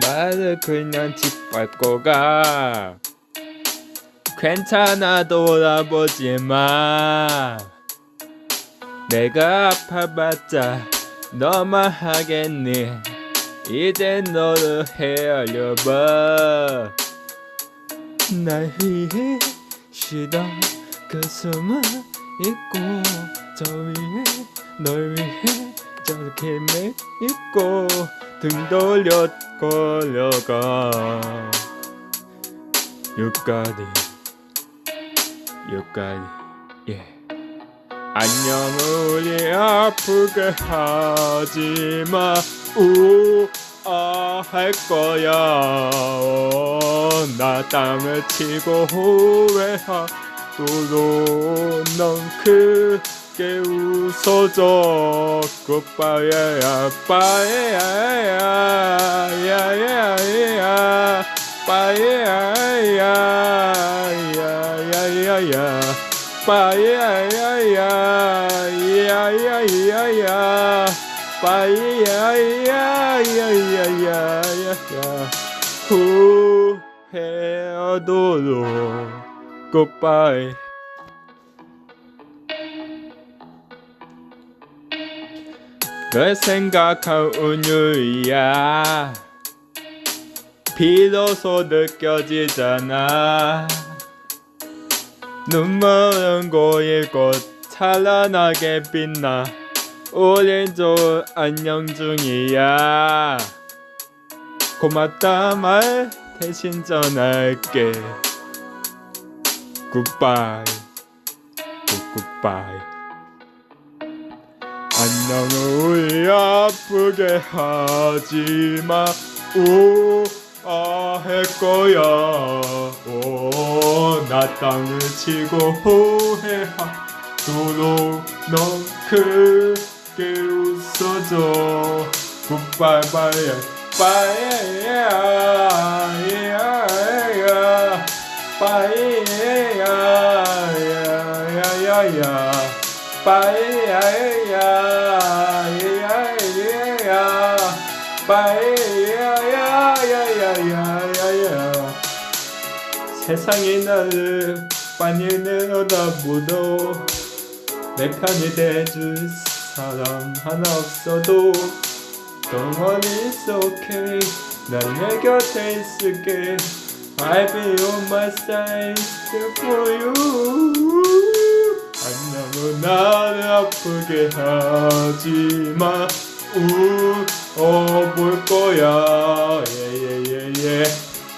나를 그냥 짓밟고 가. 괜찮아 돌아보지 마 내가 아파봤자 너만 하겠니? 이제 너를 헤아려봐. 날 위해 쉬던 그 숨을 잊고 저 위에 널 위해 저렇게 매 있고 등 돌려 걸려가. 여기까지 여기까지 예. 안녕 우리 아프게 하지마. 우아할 거야. 어, 나 땅을 치고 후회하도록 넌 크게 웃어줘 Goodbye bye 야야야야 bye 야야야야 빠야야야야야야야 빠야야야야야야 후회하도록 goodbye 널 생각한 운율이야. 비로소 느껴지잖아. 눈물은 고일 곳 찬란하게 빛나 우린 좋은 안녕 중이야. 고맙다 말 대신 전할게. 굿바이 굿굿바이 안녕 우리 아프게 하지마. 우아할 거야. 오나 땅을 치고 후회하도록 넌 크게 웃어줘. 굿바이바이 빠이 빠이야야야야야 빠이야야야야야야 세상이 나를 많이 내려다보도 내 편이 돼줄 사람 하나 없어도 Don't worry it's okay 난내 곁에 있을게. I'll be on my side for you 안녕은 나를 아프게 하지마. 우어볼 거야. 예예예예.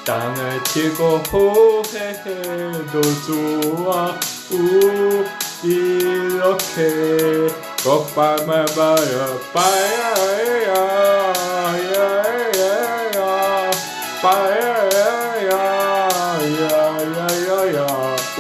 땅을 치고 후회해도 좋아. 우 이렇게 꼭밤을 봐요 야야야